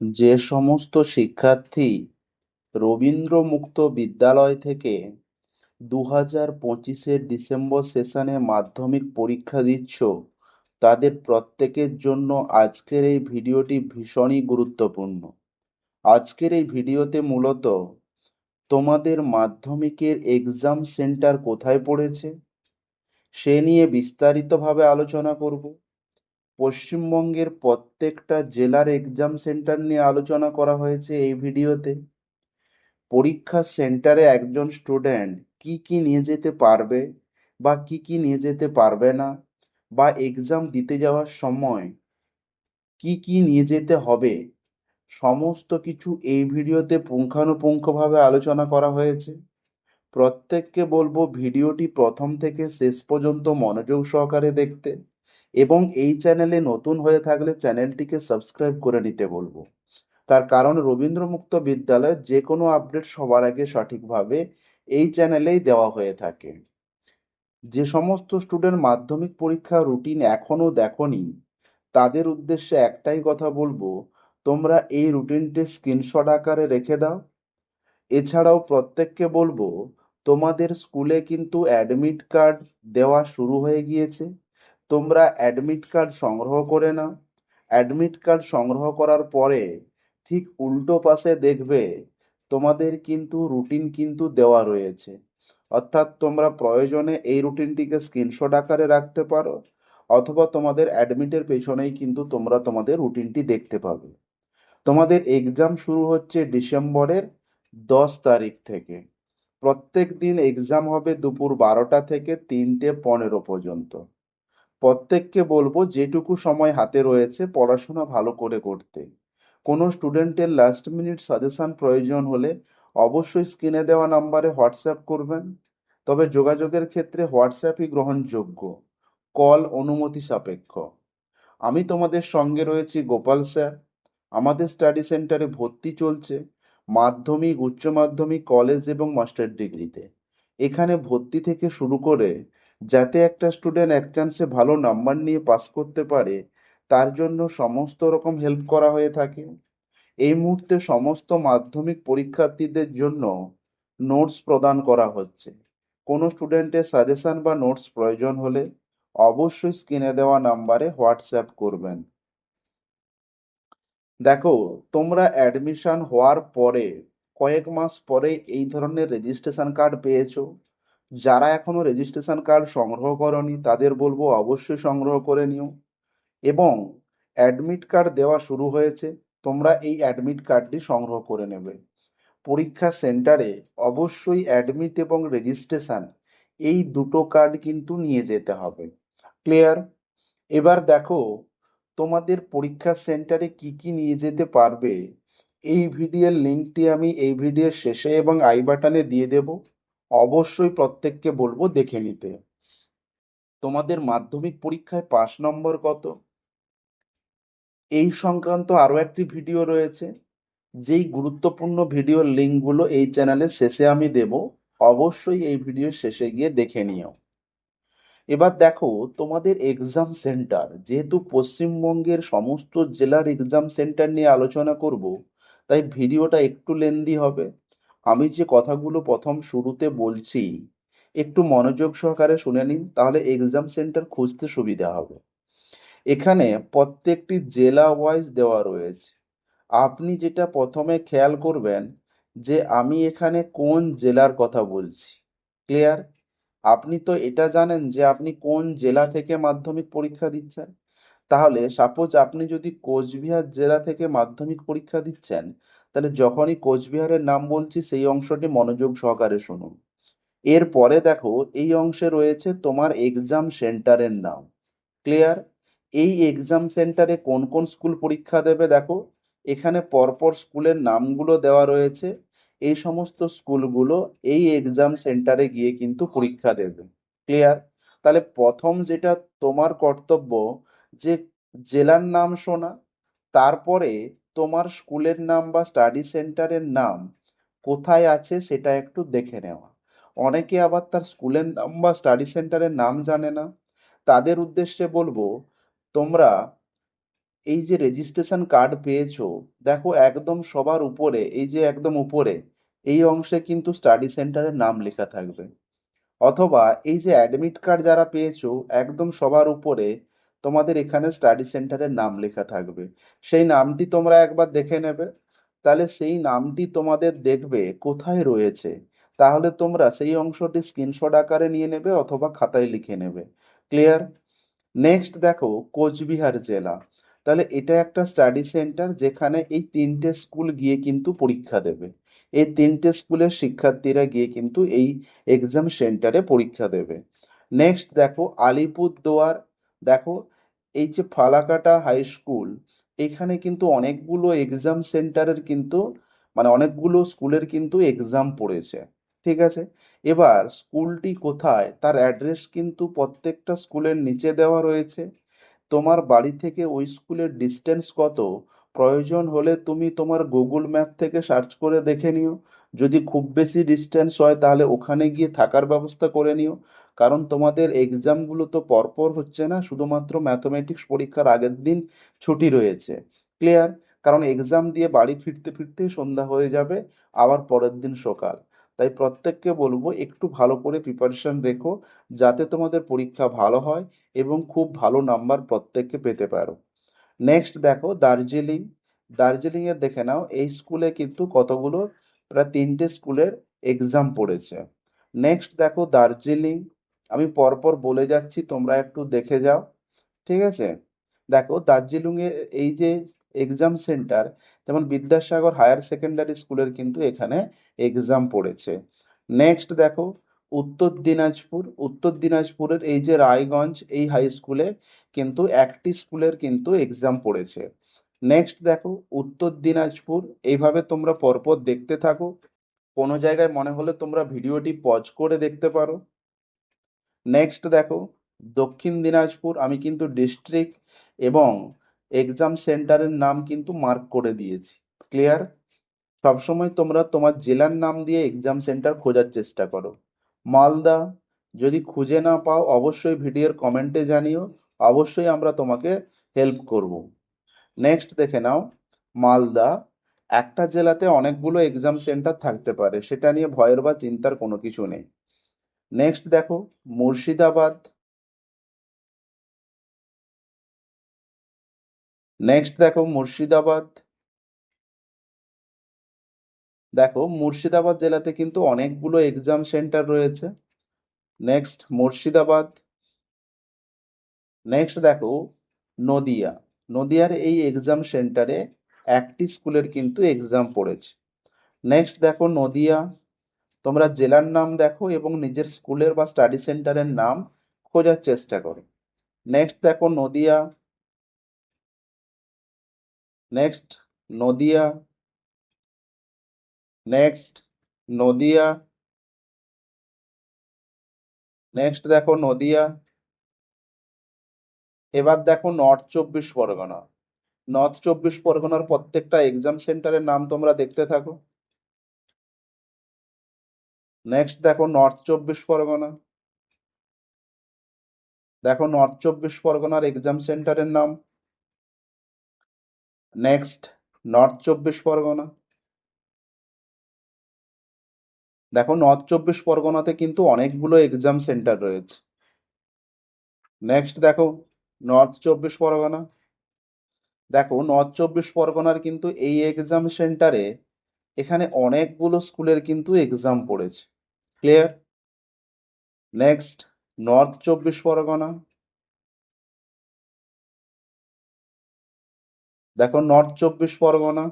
যে সমস্ত শিক্ষার্থী রবীন্দ্র মুক্ত বিদ্যালয় থেকে দু হাজার পঁচিশের ডিসেম্বর সেশনে মাধ্যমিক পরীক্ষা দিচ্ছ, তাদের প্রত্যেকের জন্য আজকের এই ভিডিওটি ভীষণই গুরুত্বপূর্ণ। আজকের এই ভিডিওতে মূলত তোমাদের মাধ্যমিকের এক্সাম সেন্টার কোথায় পড়েছে, সে নিয়ে বিস্তারিতভাবে আলোচনা করব। পশ্চিমবঙ্গের প্রত্যেকটা জেলার এক্সাম সেন্টার নিয়ে আলোচনা করা হয়েছে এই ভিডিওতে। পরীক্ষা সেন্টারে একজন স্টুডেন্ট কি কি নিয়ে যেতে পারবে বা কি কি নিয়ে যেতে পারবে না বা এক্সাম দিতে যাওয়ার সময় কি কি নিয়ে যেতে হবে, সমস্ত কিছু এই ভিডিওতে পুঙ্খানুপুঙ্খভাবে আলোচনা করা হয়েছে। প্রত্যেককে বলব ভিডিওটি প্রথম থেকে শেষ পর্যন্ত মনোযোগ সহকারে দেখতে। এবং এই চ্যানেলে নতুন হয়ে থাকলে চ্যানেলটিকে সাবস্ক্রাইব করে নিতে বলব। তার কারণ, রবীন্দ্র মুক্ত বিদ্যালয়ে যে কোনো আপডেট সবার আগে সঠিকভাবে এই চ্যানেলেই দেওয়া হয়ে থাকে। যে সমস্ত স্টুডেন্ট মাধ্যমিক পরীক্ষা রুটিন এখনও দেখনি, তাদের উদ্দেশ্যে একটাই কথা বলব, তোমরা এই রুটিনটি স্ক্রিনশট আকারে রেখে দাও। এছাড়াও প্রত্যেককে বলব, তোমাদের স্কুলে কিন্তু অ্যাডমিট কার্ড দেওয়া শুরু হয়ে গিয়েছে। তোমরা অ্যাডমিট কার্ড সংগ্রহ করে নাও। অ্যাডমিট কার্ড সংগ্রহ করার পরে ঠিক উল্টো পাশে দেখবে তোমাদের কিন্তু রুটিন কিন্তু দেওয়া রয়েছে। অর্থাৎ তোমরা প্রয়োজনে এই রুটিনটিকে স্ক্রিনশট আকারে রাখতে পারো অথবা তোমাদের অ্যাডমিটের পেছনেই কিন্তু তোমরা তোমাদের রুটিনটি দেখতে পাবে। তোমাদের এক্সাম শুরু হচ্ছে ডিসেম্বরের দশ তারিখ থেকে। প্রত্যেক দিন এক্সাম হবে দুপুর বারোটা থেকে তিনটে পনেরো পর্যন্ত। প্রত্যেককে বলব যেটুকু সময় হাতে রয়েছে পড়াশোনা ভালো করে করতে। কোনো স্টুডেন্টের লাস্ট মিনিট সাজেশন প্রয়োজন হলে অবশ্যই স্ক্রিনে দেওয়া নাম্বারে হোয়াটসঅ্যাপ করবেন। তবে যোগাযোগের ক্ষেত্রে হোয়াটসঅ্যাপই গ্রহণযোগ্য। কল অনুমতি সাপেক্ষ। আমি তোমাদের সঙ্গে রয়েছি গোপাল স্যার। আমাদের স্টাডি সেন্টারে ভর্তি চলছে মাধ্যমিক, উচ্চ মাধ্যমিক কলেজ এবং মাস্টার ডিগ্রিতে এখানে ভর্তি থেকে শুরু করে যাতে একটা স্টুডেন্ট এক চান্সে ভালো নাম্বার নিয়ে পাস করতে পারে, তার জন্য সমস্ত রকম হেল্প করা হয়ে থাকে। এই মুহূর্তে সমস্ত মাধ্যমিক পরীক্ষার্থীদের জন্য নোটস প্রদান করা হচ্ছে। কোনো স্টুডেন্টের সাজেশন বা নোটস প্রয়োজন হলে অবশ্যই স্ক্রিনে দেওয়া নাম্বারে হোয়াটসঅ্যাপ করবেন। দেখো, তোমরা অ্যাডমিশন হওয়ার পরে, কয়েক মাস পরে এই ধরনের রেজিস্ট্রেশন কার্ড পেয়েছ। যারা এখনও রেজিস্ট্রেশন কার্ড সংগ্রহ করনি, তাদের বলব অবশ্যই সংগ্রহ করে নিও। এবং অ্যাডমিট কার্ড দেওয়া শুরু হয়েছে, তোমরা এই অ্যাডমিট কার্ডটি সংগ্রহ করে নেবে। পরীক্ষা সেন্টারে অবশ্যই অ্যাডমিট এবং রেজিস্ট্রেশন এই দুটো কার্ড কিন্তু নিয়ে যেতে হবে। ক্লিয়ার এবার দেখো, তোমাদের পরীক্ষা সেন্টারে কি কি নিয়ে যেতে পারবে, এই ভিডিওর লিঙ্কটি আমি এই ভিডিওর শেষে এবং আই বাটনে দিয়ে দেব। অবশ্যই প্রত্যেককে বলব দেখে নিতে। তোমাদের মাধ্যমিক পরীক্ষায় পাস নম্বর কত? এই সংক্রান্ত আরও একটি ভিডিও রয়েছে। যেই গুরুত্বপূর্ণ ভিডিওর লিঙ্কগুলো এই চ্যানেলের শেষে আমি দেব, অবশ্যই এই ভিডিওর শেষে গিয়ে দেখে নিও। এবার দেখো, তোমাদের এক্সাম সেন্টার যেহেতু পশ্চিমবঙ্গের সমস্ত জেলার এক্সাম সেন্টার নিয়ে আলোচনা করব, তাই ভিডিওটা একটু লেন্দি হবে। আমি যে কথাগুলো প্রথম শুরুতে বলছি, একটু মনোযোগ সহকারে শুনে নিন, তাহলে এক্সাম সেন্টার খুঁজতে সুবিধা হবে। এখানে প্রত্যেকটি জেলা ওয়াইজ দেওয়া রয়েছে। আপনি যেটা প্রথমে খেয়াল করবেন যে আমি এখানে কোন জেলার কথা বলছি। ক্লিয়ার আপনি তো এটা জানেন যে আপনি কোন জেলা থেকে মাধ্যমিক পরীক্ষা দিচ্ছেন। তাহলে সাপোজ আপনি যদি কোচবিহার জেলা থেকে মাধ্যমিক পরীক্ষা দিচ্ছেন, তাহলে যখনই কোচবিহারের নাম বলছি, সেই অংশটি মনোযোগ সহকারে শুনুন। এরপরে দেখো, এই অংশে রয়েছে তোমার এক্সাম সেন্টারের নাম। ক্লিয়ার এই এক্সাম সেন্টারে কোন কোন স্কুল পরীক্ষা দেবে দেখো? এখানে পরপর স্কুলের নামগুলো দেওয়া রয়েছে। এই সমস্ত স্কুলগুলো এই এক্সাম সেন্টারে গিয়ে কিন্তু পরীক্ষা দেবে। ক্লিয়ার তাহলে প্রথম যেটা তোমার কর্তব্য যে জেলার নাম শোনা, তারপরে তোমার স্কুলের নাম বা স্টাডি সেন্টারের নাম কোথায় আছে সেটা একটু দেখে নেওয়া। অনেকে আবার তার স্কুলের নাম বা স্টাডি সেন্টারের নাম জানে না। তাদের উদ্দেশ্যে বলব, তোমরা এই যে রেজিস্ট্রেশন কার্ড পেয়েছ, দেখো একদম সবার উপরে, এই যে একদম উপরে, এই অংশে কিন্তু স্টাডি সেন্টারের নাম লেখা থাকবে। অথবা এই যে অ্যাডমিট কার্ড যারা পেয়েছ, একদম সবার উপরে তোমাদের এখানে স্টাডি সেন্টারের নাম লেখা থাকবে। সেই নামটি তোমরা একবার দেখে নেবে। তাহলে সেই নামটি তোমাদের দেখবে কোথায় রয়েছে। তাহলে তোমরা সেই অংশটি স্ক্রিনশট আকারে নিয়ে নেবে অথবা খাতায় লিখে নেবে। ক্লিয়ার নেক্সট দেখো, কোচবিহার জেলা। তাহলে এটা একটা স্টাডি সেন্টার যেখানে এই তিনটে স্কুল গিয়ে কিন্তু পরীক্ষা দেবে। এই তিনটে স্কুলের শিক্ষার্থীরা গিয়ে কিন্তু এই এক্সাম সেন্টারে পরীক্ষা দেবে। নেক্সট দেখো, আলিপুরদুয়ার। দেখো এই যে ফালাকাটা হাই স্কুল এখানে কিন্তু অনেকগুলো এক্সাম সেন্টারের কিন্তু মানে অনেকগুলো স্কুলের কিন্তু এক্সাম পড়েছে, ঠিক আছে? এবার স্কুলটি কোথায়? তার অ্যাড্রেস কিন্তু প্রত্যেকটা স্কুলের নিচে দেওয়া রয়েছে। তোমার বাড়ি থেকে ওই স্কুলের ডিস্টেন্স কত? প্রয়োজন হলে তুমি তোমার গুগল ম্যাপ থেকে সার্চ করে দেখে নিও। যদি খুব বেশি ডিস্টেন্স হয়, তাহলে ওখানে গিয়ে থাকার ব্যবস্থা করে নিও। কারণ তোমাদের এক্সামগুলো তো পরপর হচ্ছে না, শুধুমাত্র ম্যাথমেটিক্স পরীক্ষার আগের দিন ছুটি রয়েছে। ক্লিয়ার কারণ এক্সাম দিয়ে বাড়ি ফিরতে ফিরতেই সন্ধ্যা হয়ে যাবে, আবার পরের দিন সকাল। তাই প্রত্যেককে বলব, একটু ভালো করে প্রিপারেশন রেখো, যাতে তোমাদের পরীক্ষা ভালো হয় এবং খুব ভালো নাম্বার প্রত্যেককে পেতে পারো। নেক্সট দেখো, দার্জিলিং। দার্জিলিং এর দেখে নাও, এই স্কুলে কিন্তু কতগুলো প্রায় তিনটে স্কুলের এক্সাম পড়েছে। নেক্সট দেখো দার্জিলিং। আমি পরপর বলে যাচ্ছি, তোমরা একটু দেখে যাও। ঠিক আছে? দেখো দার্জিলিং এর এই যে এক্সাম সেন্টার যেমন বিদ্যাসাগর হায়ার সেকেন্ডারি স্কুলের কিন্তু এখানে এক্সাম পড়েছে। নেক্সট দেখো উত্তর দিনাজপুর। উত্তর দিনাজপুরের এই যে রায়গঞ্জ, এই হাই স্কুলে কিন্তু একটি স্কুলের কিন্তু এক্সাম পড়েছে। নেক্সট দেখো, উত্তর দিনাজপুর, এইভাবে তোমরা পরপর দেখতে থাকো। কোনো জায়গায় মনে হলে তোমরা ভিডিওটি পজ করে দেখতে পারো। নেক্সট দেখো, দক্ষিণ দিনাজপুর, আমি কিন্তু ডিস্ট্রিক্ট এবং এক্সাম সেন্টারের নাম কিন্তু মার্ক করে দিয়েছি। ক্লিয়ার সবসময় তোমরা তোমার জেলার নাম দিয়ে এক্সাম সেন্টার খোঁজার চেষ্টা করো। মালদা, যদি খুঁজে না পাও, অবশ্যই ভিডিওর কমেন্টে জানিও। অবশ্যই আমরা তোমাকে হেল্প করব। নেক্সট দেখে নাও, মালদা। একটা জেলাতে অনেকগুলো এক্সাম সেন্টার থাকতে পারে, সেটা নিয়ে ভয়ের বা চিন্তার কোনো কিছু নেই। নেক্সট দেখো, মুর্শিদাবাদ। নেক্সট দেখো, মুর্শিদাবাদ। দেখো, মুর্শিদাবাদ জেলাতে কিন্তু অনেকগুলো এক্সাম সেন্টার রয়েছে। নেক্সট মুর্শিদাবাদ। নেক্সট দেখো, নদিয়া। নদিয়ার এই এক্সাম সেন্টারে একটি স্কুলের কিন্তু এক্সাম পড়েছে। নেক্সট দেখো নদিয়া, তোমরা জেলার নাম দেখো এবং নিজের স্কুলের বা স্টাডি সেন্টারের নাম খোঁজার চেষ্টা করো। নেক্সট দেখো Nadia next Nadia next Nadia next দেখো নদিয়া এবার দেখো নর্থ চব্বিশ পরগনা। নর্থ চব্বিশ পরগনার প্রত্যেকটা এক্সাম সেন্টারের নাম তোমরা দেখতে থাকো। নেক্সট দেখো নর্থ চব্বিশ পরগনা। দেখো নর্থ চব্বিশ পরগনার এক্সাম সেন্টারের নাম। Next north Chabbish Pargana. দেখো নর্থ চব্বিশ পরগনাতে কিন্তু অনেকগুলো এক্সাম সেন্টার রয়েছে। নেক্সট দেখো নর্থ চব্বিশ পরগনা। দেখো নর্থ চব্বিশ পরগনার কিন্তু এই এক্সাম সেন্টারে এখানে অনেকগুলো স্কুলের কিন্তু এক্সাম পড়েছে। Clear next north Chabbish Pargana. দেখো নর্থ চব্বিশ পরগনা।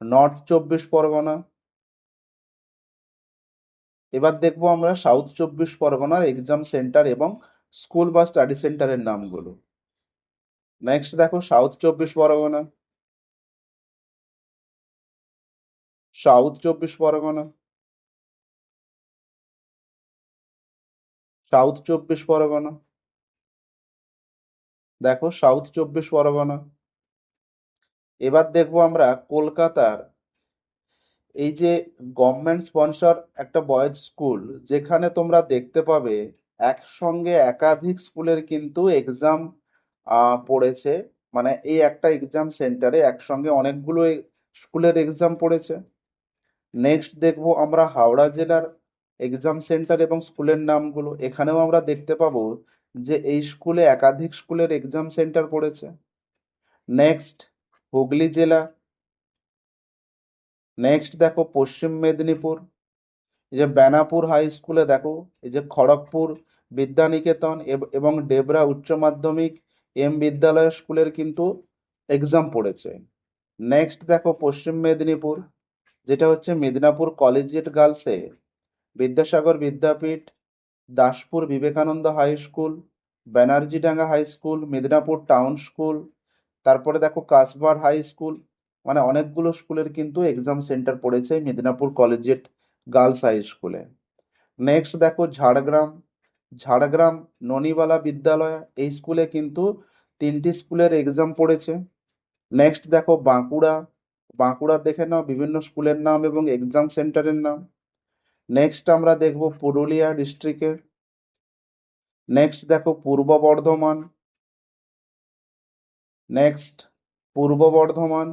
নর্থ চব্বিশ পরগনা। এবার দেখব আমরা সাউথ চব্বিশ পরগনার এক্সাম সেন্টার এবং স্কুল বা স্টাডি সেন্টারের নামগুলো। নেক্সট দেখো সাউথ চব্বিশ পরগনা। সাউথ চব্বিশ পরগনা। সাউথ চব্বিশ পরগনা। দেখো সাউথ চব্বিশ পরগনা। এবার দেখব আমরা কলকাতার এই যে গভর্নমেন্ট স্পন্সর একটা বয়েজ স্কুল যেখানে তোমরা দেখতে পাবে একসঙ্গে একাধিক স্কুলের কিন্তু এক্সাম পড়েছে। মানে এই একটা এক্সাম সেন্টারে একসঙ্গে অনেকগুলো স্কুলের এক্সাম পড়েছে। নেক্সট দেখব আমরা হাওড়া জেলার এক্সাম সেন্টার এবং স্কুলের নামগুলো। এখানেও আমরা দেখতে পাবো যে এই স্কুলে একাধিক স্কুলের এক্সাম সেন্টার পড়েছে। নেক্সট হুগলি জেলা। নেক্সট দেখো পশ্চিম মেদিনীপুর। এই যে বেনাপুর হাই স্কুলে দেখো, এই যে খড়গপুর বিদ্যানিকেতন এব- ডেবরা উচ্চ মাধ্যমিক এম বিদ্যালয় স্কুলের কিন্তু এক্সাম পড়েছে। নেক্সট দেখো পশ্চিম মেদিনীপুর, যেটা হচ্ছে Medinipur collegiate গার্লসে, Vidyasagar Vidyapith, Daspur Vivekananda high school Banerjeedanga high school, Medinipur town school, তারপরে দেখো কাসবার হাই স্কুল মানে অনেকগুলো স্কুলের কিন্তু এক্সাম সেন্টার পড়েছে মেদিনীপুর কলেজিয়েট গার্লস হাই স্কুলে। নেক্সট দেখো ঝাড়গ্রাম। ঝাড়গ্রাম ননিবালা বিদ্যালয়, এই স্কুলে কিন্তু তিনটি স্কুলের এক্সাম পড়েছে। নেক্সট দেখো বাঁকুড়া। বাঁকুড়া দেখে নাও বিভিন্ন স্কুলের নাম এবং এক্সাম সেন্টারের নাম। নেক্সট আমরা দেখব পুরুলিয়া ডিস্ট্রিক্টের নেক্সট দেখো পূর্ব বর্ধমান। নেক্সট পূর্ব বর্ধমান।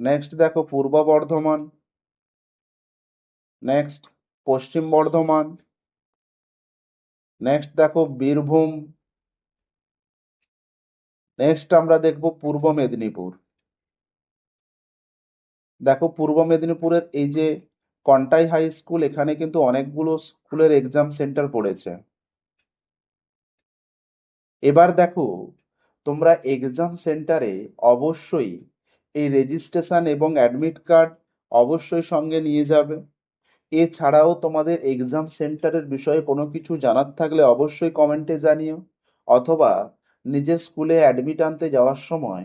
নেক্সট দেখো পূর্ব বর্ধমান। নেক্সট পশ্চিম বর্ধমান। নেক্সট দেখো, বীরভূম। নেক্সট আমরা দেখব পূর্ব মেদিনীপুর। দেখো, পূর্ব মেদিনীপুরের এই যে কন্টাই হাই স্কুল, এখানে কিন্তু অনেকগুলো স্কুলের এক্সাম সেন্টার পড়েছে। এবার দেখো, তোমরা এক্সাম সেন্টারে অবশ্যই এই রেজিস্ট্রেশন এবং অ্যাডমিট কার্ড অবশ্যই সঙ্গে নিয়ে যাবে। এছাড়াও তোমাদের এক্সাম সেন্টারের বিষয়ে কোনো কিছু জানার থাকলে অবশ্যই কমেন্টে জানিও, অথবা নিজের স্কুলে অ্যাডমিট আনতে যাওয়ার সময়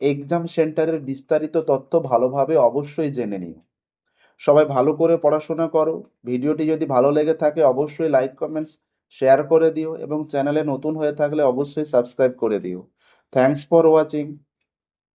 এক্সাম সেন্টারের বিস্তারিত তথ্য ভালোভাবে অবশ্যই জেনে নিও। সবাই ভালো করে পড়াশোনা করো, ভিডিওটি যদি ভালো লেগে থাকে অবশ্যই লাইক কমেন্টস শেয়ার করে দিও এবং চ্যানেলে নতুন হয়ে থাকলে অবশ্যই সাবস্ক্রাইব করে দিও। Thanks for watching